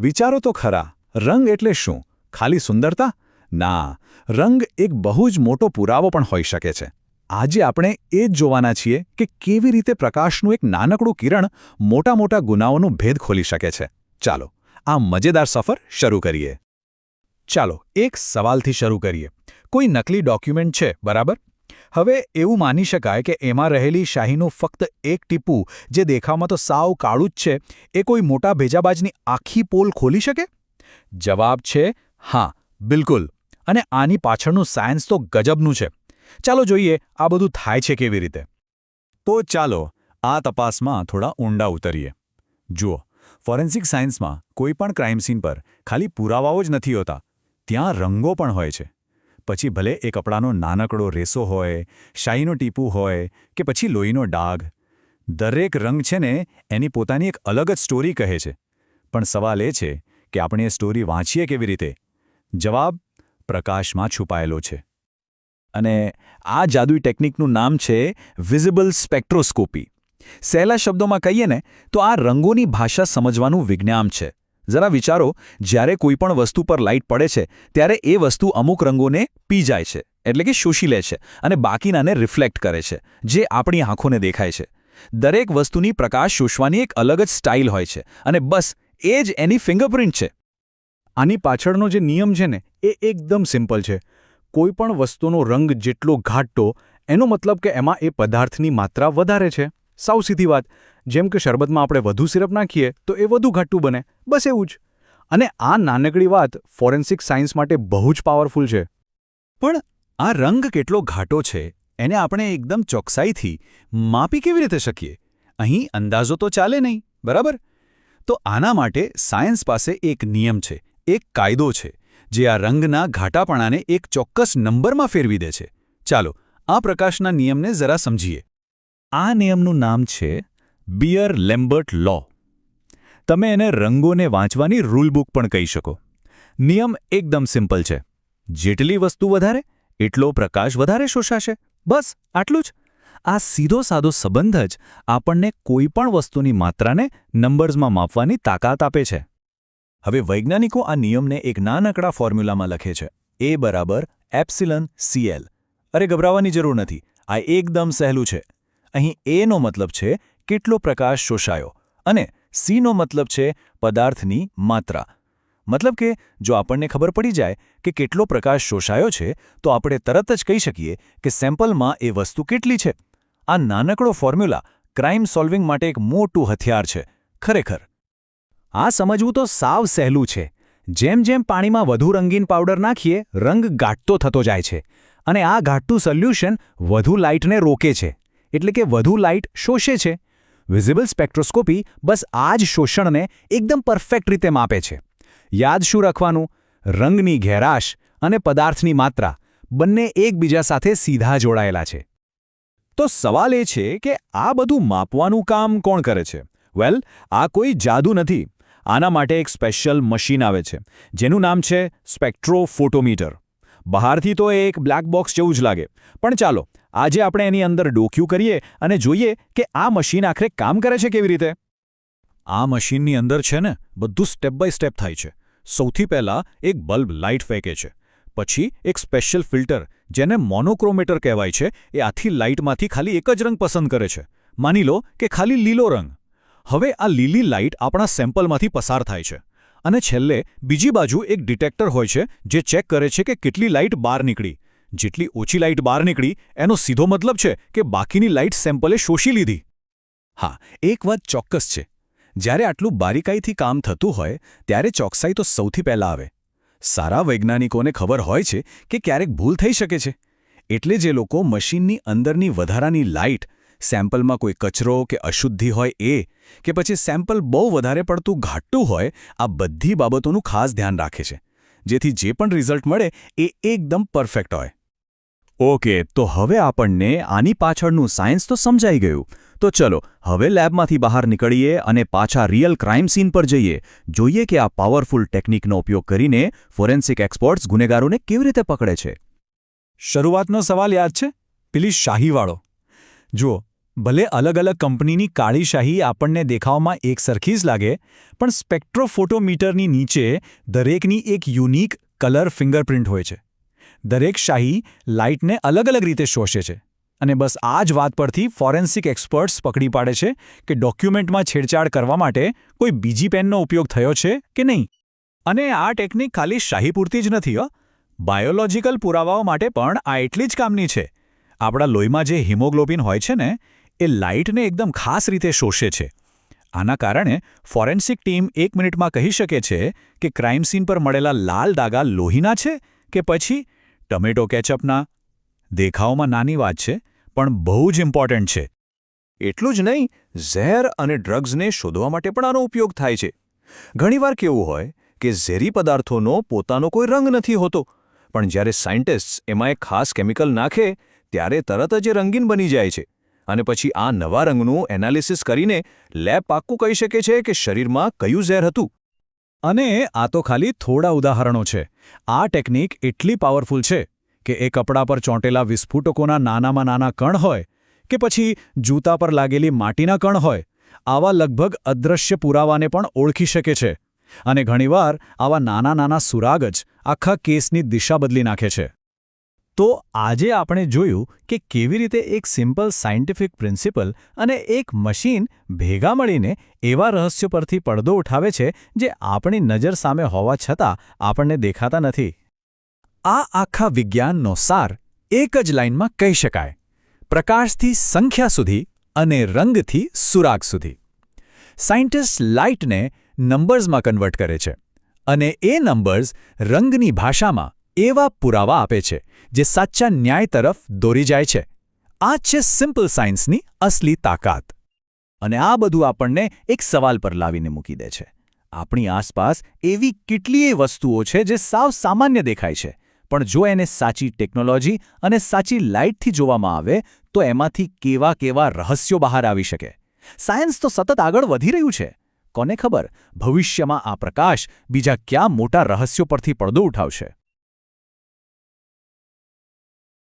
વિચારો તો ખરા. રંગ એટલે શું? ખાલી સુંદરતા? ના. રંગ એક બહુ જ મોટો પુરાવો પણ હોઈ શકે છે. આજે આપણે એ જ જોવાના છીએ કે કેવી રીતે પ્રકાશનું એક નાનકડું કિરણ મોટા મોટા ગુનાઓનું ભેદ ખોલી શકે છે. ચાલો, આ મજેદાર સફર શરૂ કરીએ. ચાલો, એક સવાલથી શરૂ કરીએ. કોઈ નકલી ડોક્યુમેન્ટ છે, બરાબર? હવે એવું માની શકાય કે એમાં રહેલી શાહીનું ફક્ત એક ટીપું, જે દેખાવમાં તો સાવ કાળું જ છે, એ કોઈ મોટા ભેજાબાજની આખી પોલ ખોલી શકે? જવાબ છે, હા, બિલકુલ. અને આની પાછળનું સાયન્સ તો ગજબનું છે. ચાલો જોઈએ આ બધું થાય છે કેવી રીતે. તો ચાલો, આ તપાસમાં થોડા ઊંડા ઉતરીએ. જુઓ, ફોરેન્સિક સાયન્સમાં કોઈ પણ ક્રાઇમ સીન પર ખાલી પુરાવાઓ જ નથી હોતા. ત્યાં રંગો પણ હોય છે. પછી ભલે એ કપડાનો નાનકડો રેસો હોય શાહીનું ટીપું હોય કે પછી લોહીનો ડાઘ, દરેક રંગ છે ને એની પોતાની એક અલગ જ સ્ટોરી કહે છે. પણ સવાલ એ છે કે આપણે એ સ્ટોરી વાંચીએ કેવી રીતે? જવાબ, પ્રકાશમાં છુપાયેલો છે. અને આ જાદુઈ ટેકનિકનું નામ છે વિઝિબલ સ્પેક્ટ્રોસ્કોપી. સહેલા શબ્દોમાં કહીએ ને, તો આ રંગોની ભાષા સમજવાનું વિજ્ઞાન છે. જરા વિચારો, જ્યારે કોઈ પણ વસ્તુ પર લાઇટ પડે છે, ત્યારે એ વસ્તુ અમુક રંગોને પી જાય છે, એટલે કે શોષી લે છે અને બાકીનાને રિફ્લેક્ટ કરે છે, જે આપણી આંખોને દેખાય છે. દરેક વસ્તુની પ્રકાશ શોષવાની એક અલગ જ સ્ટાઇલ હોય છે અને બસ, એ જ એની ફિંગરપ્રિન્ટ છે. આની પાછળનો જે નિયમ છે ને, એ એકદમ સિમ્પલ છે. કોઈ પણ વસ્તુનો રંગ જેટલો ઘાટો, એનો મતલબ કે એમાં એ પદાર્થની માત્રા વધારે છે. સાવ સીધી વાત. જેમ કે શરબતમાં આપણે વધુ સિરપ નાખીએ, તો એ વધુ ઘાટું બને. બસ એવું જ. અને આ નાનકડી વાત ફોરેન્સિક સાયન્સ માટે બહુ જ પાવરફુલ છે. પણ આ રંગ કેટલો ઘાટો છે, એને આપણે એકદમ ચોકસાઈથી માપી કેવી રીતે શકીએ? અહીં અંદાજો તો ચાલે નહીં, બરાબર? તો આના માટે સાયન્સ પાસે એક નિયમ છે, એક કાયદો છે, જે આ રંગના ઘાટાપણાને એક ચોક્કસ નંબરમાં ફેરવી દે છે. ચાલો, આ પ્રકાશના નિયમને જરા સમજીએ. આ નિયમનું નામ છે બિયર લેમ્બર્ટ લો. તમે એને રંગોને વાંચવાની રૂલબુક પણ કહી શકો. નિયમ એકદમ સિમ્પલ છે. જેટલી વસ્તુ વધારે, એટલો પ્રકાશ વધારે શોષાશે. બસ, આટલું જ. આ સીધો સાદો સંબંધ જ આપણને કોઈપણ વસ્તુની માત્રાને નંબર્સમાં માપવાની તાકાત આપે છે. હવે વૈજ્ઞાનિકો આ નિયમને એક નાનકડા ફોર્મ્યુલામાં લખે છે. એ બરાબર એપ્સિલન સીએલ. અરે, ગભરાવાની જરૂર નથી. આ એકદમ સહેલું છે. અહીં એનો મતલબ છે કેટલો પ્રકાશ શોષાયો અને સીનો મતલબ છે પદાર્થની માત્રા. મતલબ કે જો આપણને ખબર પડી જાય કે કેટલો પ્રકાશ શોષાયો છે, તો આપણે તરત જ કહી શકીએ કે સેમ્પલમાં એ વસ્તુ કેટલી છે. આ નાનકડો ફોર્મ્યુલા ક્રાઇમ સોલ્વિંગ માટે એક મોટું હથિયાર છે. ખરેખર. આ સમજવું તો સાવ સહેલું છે. જેમ જેમ પાણીમાં વધુ રંગીન પાવડર નાખીએ, રંગ ગાટતો થતો જાય છે અને આ ઘાટતું સોલ્યુશન વધુ લાઇટને રોકે છે. એટલે કે વધુ લાઇટ શોષે છે. વિઝિબલ સ્પેક્ટ્રોસ્કોપી બસ આ જ શોષણને એકદમ પરફેક્ટ રીતે માપે છે. યાદ શું રાખવાનું? રંગની ઘેરાશ અને પદાર્થની માત્રા બંને એકબીજા સાથે સીધા જોડાયેલા છે. તો સવાલ એ છે કે આ બધું માપવાનું કામ કોણ કરે છે? વેલ આ કોઈ જાદુ નથી. આના માટે એક સ્પેશિયલ મશીન આવે છે, જેનું નામ છે સ્પેક્ટ્રોફોટોમીટર બહારથી તો એ એક બ્લેક બોક્સ જેવું જ લાગે. પણ ચાલો આજે આપણે એની અંદર ડોક્યું કરીએ અને જોઈએ કે આ મશીન આખરે કામ કરે છે કેવી રીતે. આ મશીનની અંદર છે ને, બધું સ્ટેપ બાય સ્ટેપ થાય છે. સૌથી પહેલાં એક બલ્બ લાઇટ ફેંકે છે. પછી એક સ્પેશિયલ ફિલ્ટર જેને મોનોક્રોમેટર કહેવાય છે, એ આથી લાઇટમાંથી ખાલી એક જ રંગ પસંદ કરે છે. માની લો કે ખાલી લીલો રંગ. હવે આ લીલી લાઇટ આપણા સેમ્પલમાંથી પસાર થાય છે. અને છેલ્લે બીજી બાજુ એક ડિટેક્ટર હોય છે, જે ચેક કરે છે કે કેટલી લાઇટ બહાર નીકળી. જેટલી ઓછી લાઇટ બહાર નીકળી, એનો સીધો મતલબ છે કે બાકીની લાઇટ સેમ્પલે શોષી લીધી. હા, એક વાત ચોક્કસ છે. જ્યારે આટલું બારીકાઈથી કામ થતું હોય, ત્યારે ચોકસાઈ તો સૌથી પહેલાં આવે. સારા વૈજ્ઞાનિકોને ખબર હોય છે કે ક્યારેક ભૂલ થઈ શકે છે. એટલે જે લોકો મશીનની અંદરની વધારાની લાઇટ, સેમ્પલમાં કોઈ કચરો કે અશુદ્ધિ હોય એ, કે પછી સેમ્પલ બહુ વધારે પડતું ઘાટું હોય, આ બધી બાબતોનું ખાસ ધ્યાન રાખે છે. જેથી જે પણ રિઝલ્ટ મળે, એ એકદમ પરફેક્ટ હોય. ઓકે, તો હવે આપણને આની પાછળનું સાયન્સ તો સમજાઈ ગયું. તો ચલો, હવે લેબમાંથી બહાર નીકળીએ અને પાછા રિયલ ક્રાઇમ સીન પર જઈએ. જોઈએ કે આ પાવરફુલ ટેકનિકનો ઉપયોગ કરીને ફોરેન્સિક એક્સપર્ટ્સ ગુનેગારોને કેવી રીતે પકડે છે. શરૂઆતનો સવાલ યાદ છે? પેલી શાહીવાળો. જુઓ, ભલે અલગ અલગ કંપનીની કાળી શાહી આપણને દેખાવમાં એક સરખી જ લાગે, પણ સ્પેક્ટ્રોફોટોમીટરની નીચે દરેકની એક યુનિક કલર ફિંગરપ્રિન્ટ હોય છે. દરેક શાહી લાઇટને અલગ અલગ રીતે શોષે છે. અને બસ આ જ વાત પરથી ફોરેન્સિક એક્સપર્ટ્સ પકડી પાડે છે કે ડોક્યુમેન્ટમાં છેડછાડ કરવા માટે કોઈ બીજી પેનનો ઉપયોગ થયો છે કે નહીં. અને આ ટેકનિક ખાલી શાહી પૂરતી જ નથી બાયોલોજિકલ પુરાવાઓ માટે પણ આ એટલી જ કામની છે. આપણા લોહીમાં જે હિમોગ્લોબિન હોય છે ને, એ લાઇટને એકદમ ખાસ રીતે શોષે છે. આના કારણે ફોરેન્સિક ટીમ એક મિનિટમાં કહી શકે છે કે ક્રાઇમ સીન પર મળેલા લાલ દાગા લોહીના છે કે પછી ટમેટો કેચઅપના? દેખાવમાં નાની વાત છે, પણ બહુ જ ઇમ્પોર્ટન્ટ છે. એટલું જ નહીં, ઝેર અને ડ્રગ્સને શોધવા માટે પણ આનો ઉપયોગ થાય છે. ઘણીવાર કેવું હોય કે ઝેરી પદાર્થોનો પોતાનો કોઈ રંગ નથી હોતો, પણ જ્યારે સાયન્ટિસ્ટ્સ એમાં એક ખાસ કેમિકલ નાખે, ત્યારે તરત જ એ રંગીન બની જાય છે. અને પછી આ નવા રંગનું એનાલિસિસ કરીને લેબ પાક્કું કહી શકે છે કે શરીરમાં કયું ઝેર હતું. અને આ તો ખાલી થોડા ઉદાહરણો છે. આ ટેકનિક એટલી પાવરફુલ છે કે એ કપડા પર ચોંટેલા વિસ્ફોટકોના નાનામાં નાના કણ હોય કે પછી જૂતા પર લાગેલી માટીના કણ હોય, આવા લગભગ અદૃશ્ય પુરાવાને પણ ઓળખી શકે છે. અને ઘણીવાર આવા નાના નાના સુરાગ જ આખા કેસની દિશા બદલી નાખે છે. તો આજે આપણે જોયું કે કેવી રીતે એક સિમ્પલ સાયન્ટિફિક પ્રિન્સિપલ અને એક મશીન ભેગા મળીને એવા રહસ્યો પરથી પડદો ઉઠાવે છે જે આપણી નજર સામે હોવા છતાં આપણને દેખાતા નથી. આ આખા વિજ્ઞાનનો સાર એક જ લાઇનમાં કહી શકાય. પ્રકાશથી સંખ્યા સુધી અને રંગથી સુરાગ સુધી. સાયન્ટિસ્ટ લાઇટને નંબર્સમાં કન્વર્ટ કરે છે અને એ નંબર્સ રંગની ભાષામાં એવા પુરાવા આપે છે જે સાચા ન્યાય તરફ દોરી જાય છે. આ છે સિમ્પલ સાયન્સની અસલી તાકાત. અને આ બધું આપણને એક સવાલ પર લાવીને મૂકી દે છે. આપણી આસપાસ એવી કેટલીય વસ્તુઓ છે જે સાવ સામાન્ય દેખાય છે, પણ જો એને સાચી ટેકનોલોજી અને સાચી લાઇટથી જોવામાં આવે, તો એમાંથી કેવા કેવા રહસ્યો બહાર આવી શકે. સાયન્સ તો સતત આગળ વધી રહ્યું છે. કોને ખબર? ભવિષ્યમાં આ પ્રકાશ બીજા ક્યાં મોટા રહસ્યો પરથી પડદો ઉઠાવશે?